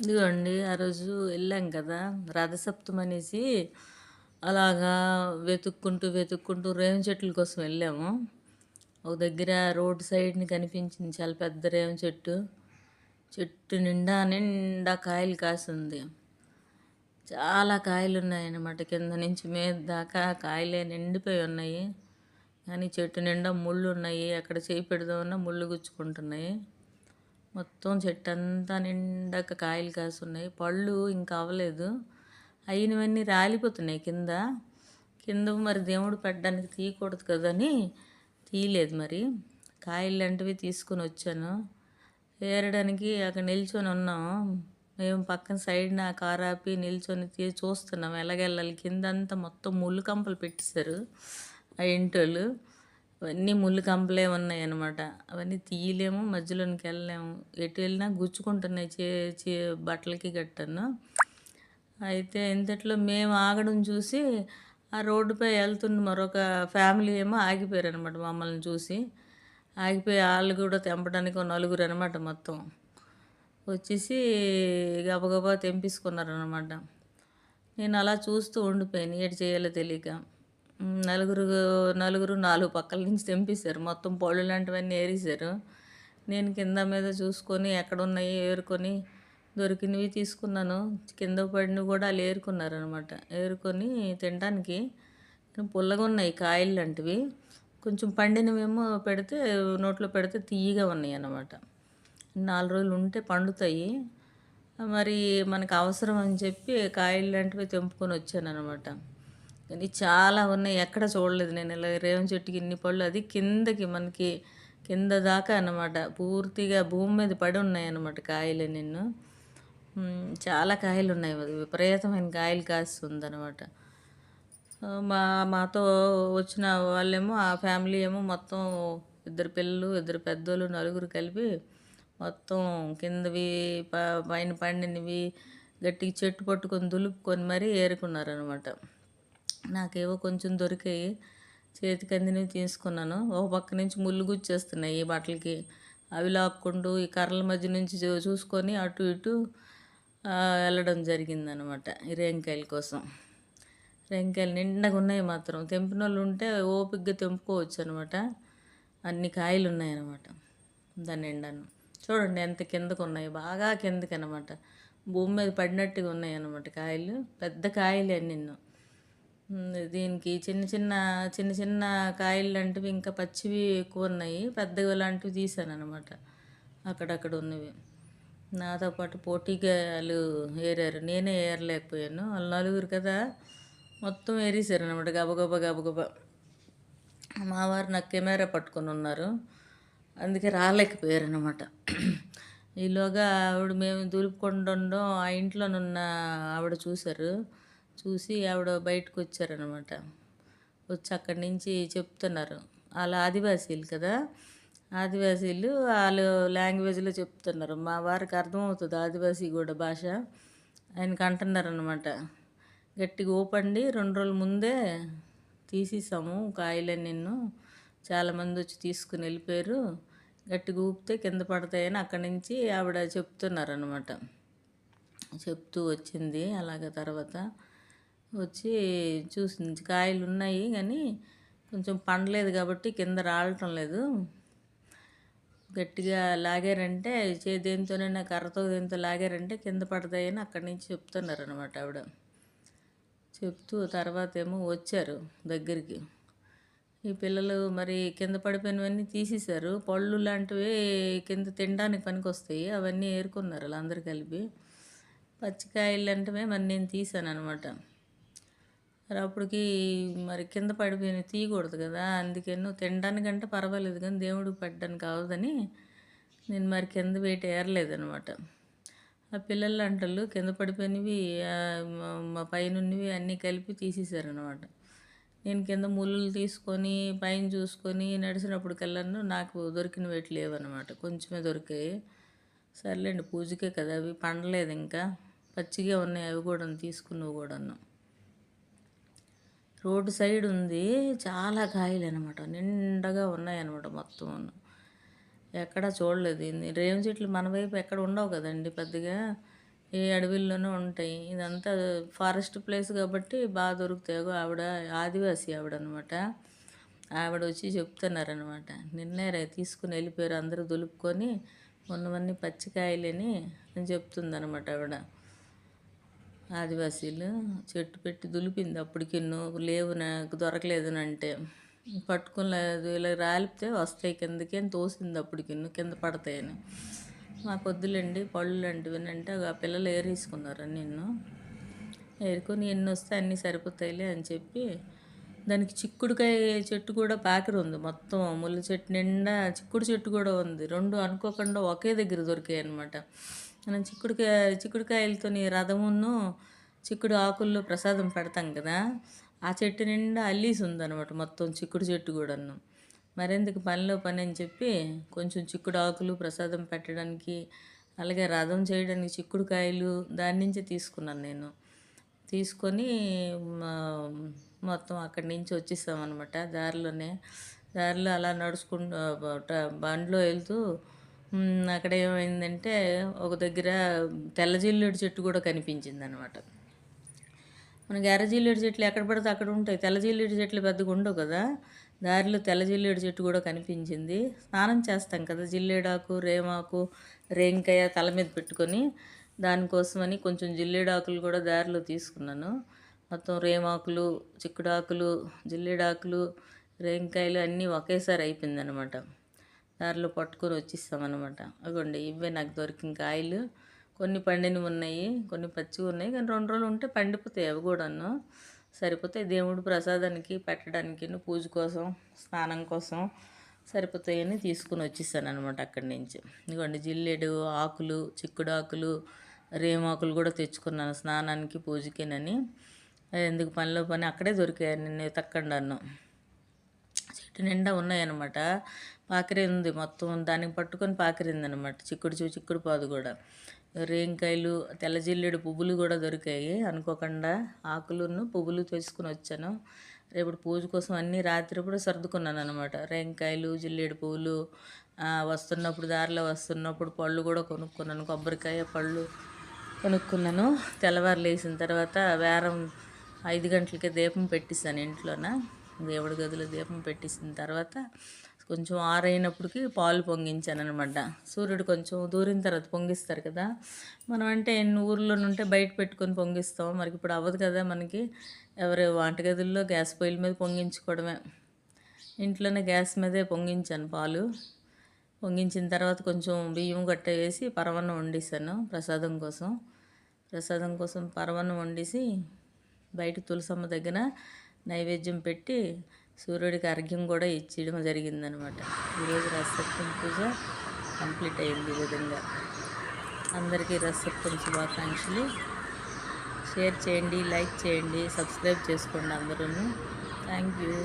ఇదిగోండి ఆ రోజు వెళ్ళాం కదా రథసప్తమి అనేసి అలాగా వెతుక్కుంటూ వెతుక్కుంటూ రేవ చెట్ల కోసం వెళ్ళాము. ఒక దగ్గర రోడ్ సైడ్ని కనిపించింది చాలా పెద్ద రేవ చెట్టు. చెట్టు నిండా నిండా కాయలు కాసింది. చాలా కాయలు ఉన్నాయన్నమాట కింద నుంచి మీద దాకా కాయలే నిండిపోయి ఉన్నాయి. కానీ చెట్టు నిండా ముళ్ళు ఉన్నాయి అక్కడ చేయి పెడదామన్నా ముళ్ళు గుచ్చుకుంటున్నాయి. మొత్తం చెట్టు అంతా నిండాక కాయలు కాసున్నాయి పళ్ళు ఇంకా అవ్వలేదు. అయినవన్నీ రాలిపోతున్నాయి కింద. కింద మరి దేవుడు పెట్టడానికి తీయకూడదు కదని తీయలేదు మరి. కాయలు లాంటివి తీసుకొని వచ్చాను. ఏరడానికి అక్కడ నిల్చొని ఉన్నాం. మేము పక్కన సైడ్ నా కార్ ఆపి నిల్చొని తీ చూస్తున్నాం. ఎలాగెళ్ళాలి? కింద అంతా మొత్తం ముళ్ళు కంపలు పెట్టేశారు. ఆ ఇంటోళ్ళు. అవన్నీ ముళ్ళు కంపలే ఉన్నాయి అనమాట అవన్నీ తీయలేము మధ్యలోనికి వెళ్ళలేము. ఎటు వెళ్ళినా గుచ్చుకుంటున్నాయి చే చే బట్టలకి గట్టను. అయితే ఇంతట్లో మేము ఆగడం చూసి ఆ రోడ్డుపై వెళ్తున్న మరొక ఫ్యామిలీ ఏమో ఆగిపోయారు అనమాట మమ్మల్ని చూసి. ఆగిపోయి వాళ్ళు కూడా తెంపడానికి ఒక నలుగురు అనమాట మొత్తం. వచ్చేసి గబగబా తెంపించుకున్నారు అనమాట నేను అలా చూస్తూ ఉండిపోయాను. ఏడు చేయాలో తెలియక. నలుగురు నలుగురు నాలుగు పక్కల నుంచి తెంపేశారు. మొత్తం పళ్ళు లాంటివన్నీ ఏరేశారు. నేను కింద మీద చూసుకొని ఎక్కడ ఉన్నాయి ఏరుకొని దొరికినవి తీసుకున్నాను. కింద పడినవి కూడా వాళ్ళు ఏరుకున్నారు అనమాట ఏరుకొని తినడానికి పుల్లగా ఉన్నాయి కాయలు లాంటివి. కొంచెం పండినవేమో పెడితే నోట్లో పెడితే తీయగా ఉన్నాయి అన్నమాట నాలుగు రోజులు ఉంటే పండుతాయి. మరి మనకు అవసరం అని చెప్పి కాయలు లాంటివి తెంపుకొని వచ్చాను అనమాట కానీ చాలా ఉన్నాయి. ఎక్కడ చూడలేదు నేను. ఇలా రేవం చెట్టుకి ఇన్ని పళ్ళు అది కిందకి మనకి కింద దాకా అన్నమాట. పూర్తిగా భూమి మీద పడి ఉన్నాయి అన్నమాట కాయలు నిన్ను. చాలా కాయలు ఉన్నాయి. అది విపరీతమైన కాయలు కాస్తుందనమాట మా మాతో వచ్చిన వాళ్ళేమో ఆ ఫ్యామిలీ ఏమో మొత్తం ఇద్దరు పిల్లలు ఇద్దరు పెద్దోళ్ళు నలుగురు కలిపి మొత్తం కిందవి ప- పైన పండినవి గట్టిగా చెట్టు పట్టుకొని దులుపుకొని మరీ ఏరుకున్నారనమాట నాకేవో కొంచెం దొరికాయి చేతికి అందినవి తీసుకున్నాను. ఒక పక్క నుంచి ముళ్ళు గుచ్చేస్తున్నాయి ఈ బట్టలకి. అవి లాక్కుంటూ ఈ కర్రల మధ్య నుంచి చూ- చూసుకొని అటు ఇటు వెళ్ళడం జరిగిందనమాట ఈ రేంకాయల కోసం. రేంకాయలు నిండగా ఉన్నాయి మాత్రం. తెంపిన వాళ్ళు ఉంటే ఓపికగా తెంపుకోవచ్చు అనమాట అన్ని కాయలు ఉన్నాయన్నమాట దాని నిండాను. చూడండి ఎంత కిందకు ఉన్నాయి. బాగా కిందకి అనమాట భూమి మీద పడినట్టుగా ఉన్నాయి అనమాట కాయలు. పెద్ద కాయలే నిన్ను. దీనికి చిన్న చిన్న చిన్న చిన్న కాయలు లాంటివి ఇంకా పచ్చివి ఎక్కువ ఉన్నాయి. పెద్దవి లాంటివి తీసాను అనమాట అక్కడక్కడ ఉన్నవి. నాతో పాటు పోటీగా వాళ్ళు ఏరారు. నేనే ఏరలేకపోయాను. వాళ్ళు నలుగురు కదా మొత్తం ఏరేసారు అనమాట గబగబ గబగబ మా వారు నాకు కెమెరా పట్టుకొని ఉన్నారు. అందుకే రాలేకపోయారు అనమాట ఈలోగా ఆవిడ మేము దులుపుకుంటుండో ఆ ఇంట్లోనున్న ఆవిడ చూశారు. చూసి ఆవిడ బయటకు వచ్చారనమాట వచ్చి అక్కడి నుంచి చెప్తున్నారు. వాళ్ళ ఆదివాసీలు కదా? ఆదివాసీలు వాళ్ళు లాంగ్వేజ్లో చెప్తున్నారు. మా వారికి అర్థమవుతుంది ఆదివాసీ కూడా భాష. ఆయనకి అంటున్నారు అనమాట గట్టిగా ఊపండి రెండు రోజుల ముందే తీసేసాము కాయలు నిన్ను. చాలామంది వచ్చి తీసుకుని వెళ్ళిపోయారు. గట్టిగా ఊపితే కింద పడతాయని అక్కడి నుంచి ఆవిడ చెప్తున్నారు అనమాట చెప్తూ వచ్చింది అలాగ తర్వాత. వచ్చి చూసింది. కాయలు ఉన్నాయి కానీ కొంచెం పండలేదు కాబట్టి కింద రాలటం లేదు. గట్టిగా లాగారంటే చే దేనితోనైనా కర్రతో దేనితో లాగారంటే కింద పడతాయని అక్కడి నుంచి చెప్తున్నారు అనమాట ఆవిడ. చెప్తూ తర్వాత ఏమో వచ్చారు దగ్గరికి. ఈ పిల్లలు మరి కింద పడిపోయినవన్నీ తీసేశారు. పళ్ళు లాంటివి కింద తినడానికి పనికి వస్తాయి అవన్నీ ఏరుకున్నారు వాళ్ళందరూ కలిపి. పచ్చికాయలు అంటే మరి నేను తీసాను అనమాట మరి అప్పటికి మరి కింద పడిపోయిన తీయకూడదు కదా. అందుకని తినడానికంటే పర్వాలేదు కానీ దేవుడు పడ్డానికి అవదని నేను మరి కింద వేట ఏరలేదు అనమాట ఆ పిల్లలు అంటలు కింద పడిపోయినవి మా- మా పైన ఉన్నవి అన్నీ కలిపి తీసేశారనమాట నేను కింద ముళ్ళు తీసుకొని పైన చూసుకొని నడిచినప్పటికెళ్ళాను నాకు దొరికిన వేటి లేవన్నమాట. కొంచెమే దొరికాయి. సర్లేండి పూజకే కదా అవి. పండలేదు ఇంకా. పచ్చిగా ఉన్నాయి అవి కూడా తీసుకున్నవి కూడాను. రోడ్డు సైడ్ ఉంది. చాలా కాయలు అనమాట నిండగా ఉన్నాయన్నమాట మొత్తం. ఎక్కడ చూడలేదు. రేవు చెట్లు మన వైపు ఎక్కడ ఉండవు కదండి పెద్దగా. ఏ అడవిల్లోనూ ఉంటాయి. ఇదంతా ఫారెస్ట్ ప్లేస్ కాబట్టి బాగా దొరుకుతాయో. ఆవిడ ఆదివాసి ఆవిడ అనమాట ఆవిడ వచ్చి చెప్తున్నారనమాట. నిన్నే తీసుకుని వెళ్ళిపోయారు అందరూ దులుపుకొని ఉన్నవన్నీ పచ్చికాయలని అని చెప్తుందనమాట ఆవిడ. ఆదివాసీలు చెట్టు పెట్టి దులిపింది. అప్పటికి నువ్వు లేవు నాకు దొరకలేదు అంటే పట్టుకోలేదు ఇలా రాలిపితే వస్తాయి కిందకి అని తోసింది అప్పటికి కింద పడతాయని. మా పొద్దులండి పళ్ళు లాంటివి అంటే ఆ పిల్లలు ఏరేసుకున్నారు నిన్ను. ఏరుకొని ఎన్ని వస్తే అన్నీ సరిపోతాయిలే అని చెప్పి దానికి చిక్కుడుకాయ చెట్టు కూడా పాకిరి ఉంది. మొత్తం ముళ్ళ చెట్టు నిండా చిక్కుడు చెట్టు కూడా ఉంది. రెండు అనుకోకుండా ఒకే దగ్గర దొరికాయి అనమాట మనం చిక్కుడుకాయ చిక్కుడుకాయలతో రథమును చిక్కుడు ఆకుల్లో ప్రసాదం పెడతాం కదా ఆ చెట్టు నిండా అల్లీసి ఉందనమాట మొత్తం చిక్కుడు చెట్టు కూడాను. మరెందుకు పనిలో పని అని చెప్పి కొంచెం చిక్కుడు ఆకులు ప్రసాదం పెట్టడానికి అలాగే రథం చేయడానికి చిక్కుడుకాయలు దాని నుంచే తీసుకున్నాను నేను. తీసుకొని మొత్తం అక్కడి నుంచి వచ్చేసామన్నమాట. దారిలోనే దారిలో అలా నడుచుకుంటూ బండిలో వెళ్తూ అక్కడ ఏమైందంటే ఒక దగ్గర తెల్ల జిల్లేడు చెట్టు కూడా కనిపించింది అనమాట మనకి ఎర్ర జిల్లేడు చెట్లు ఎక్కడ పడితే అక్కడ ఉంటాయి. తెల్ల జిల్లేడు చెట్లు పెద్దగా ఉండవు కదా. దారిలో తెల్ల జిల్లేడు చెట్టు కూడా కనిపించింది. స్నానం చేస్తాం కదా జిల్లేడాకు రేమాకు రేంకాయ తల మీద పెట్టుకొని దానికోసమని కొంచెం జిల్లేడాకులు కూడా దారిలో తీసుకున్నాను. మొత్తం రేమాకులు చిక్కుడాకులు జిల్లేడాకులు రేంకాయలు అన్నీ ఒకేసారి అయిపోయిందనమాట దారిలో పట్టుకొని వచ్చిస్తామన్నమాట. అగోండి ఇవే నాకు దొరికిన కాయలు. కొన్ని పండినవి ఉన్నాయి కొన్ని పచ్చివి ఉన్నాయి. కానీ రెండు రోజులు ఉంటే పండిపోతాయి అవి కూడాను. సరిపోతాయి. దేవుడు ప్రసాదానికి పెట్టడానికి పూజ కోసం స్నానం కోసం సరిపోతాయని తీసుకుని వచ్చేసాను అనమాట అక్కడి నుంచి. ఇదిగోండి జిల్లేడు ఆకులు చిక్కుడు ఆకులు రేమాకులు కూడా తెచ్చుకున్నాను స్నానానికి పూజకినని. ఎందుకు పనిలో పని అక్కడే దొరికాయి నేను తక్కండాను. చెట్టు నిండా ఉన్నాయన్నమాట. పాకిరి ఉంది మొత్తం. దానికి పట్టుకొని పాకిరింది అనమాట చిక్కుడు చూ చిక్కుడు పాదు కూడా. రేంకాయలు తెల్ల జిల్లేడు పువ్వులు కూడా దొరికాయి. అనుకోకుండా ఆకులను పువ్వులు తెచ్చుకుని వచ్చాను. రేపు పూజ కోసం అన్నీ రాత్రిప్పుడు సర్దుకున్నాను అనమాట రేంకాయలు జిల్లేడు పువ్వులు వస్తున్నప్పుడు దారిలో వస్తున్నప్పుడు పళ్ళు కూడా కొనుక్కున్నాను. కొబ్బరికాయ పళ్ళు కొనుక్కున్నాను. తెల్లవారు లేచిన తర్వాత వేరం ఐదు గంటలకే దీపం పెట్టిస్తాను ఇంట్లోన. దేవుడి గదిలో దీపం పెట్టేసిన తర్వాత కొంచెం ఆరైనప్పటికి పాలు పొంగించాను అనమాట సూర్యుడు కొంచెం దూరిన తర్వాత పొంగిస్తారు కదా. మనం అంటే ఊర్లో ఉంటే బయట పెట్టుకొని పొంగిస్తాం మరి ఇప్పుడు అవ్వదు కదా మనకి. ఎవరి వంటగదుల్లో గ్యాస్ పొయ్యిల మీద పొంగించుకోవడమే. ఇంట్లోనే గ్యాస్ మీదే పొంగించాను పాలు. పొంగించిన తర్వాత కొంచెం బియ్యం గట్ట వేసి పరవన్నం వండిస్తాను ప్రసాదం కోసం. ప్రసాదం కోసం పరవన్నం వండేసి బయట తులసమ్మ దగ్గర నైవేద్యం పెట్టి సూర్యుడికి అర్ఘ్యం కూడా ఇచ్చేయడం జరిగిందనమాట. ఈరోజు రసత్వం పూజ కంప్లీట్ అయింది ఈ విధంగా. అందరికీ రసత్వం శుభాకాంక్షలు. షేర్ చేయండి లైక్ చేయండి సబ్స్క్రైబ్ చేసుకోండి అందరూ థ్యాంక్ యూ.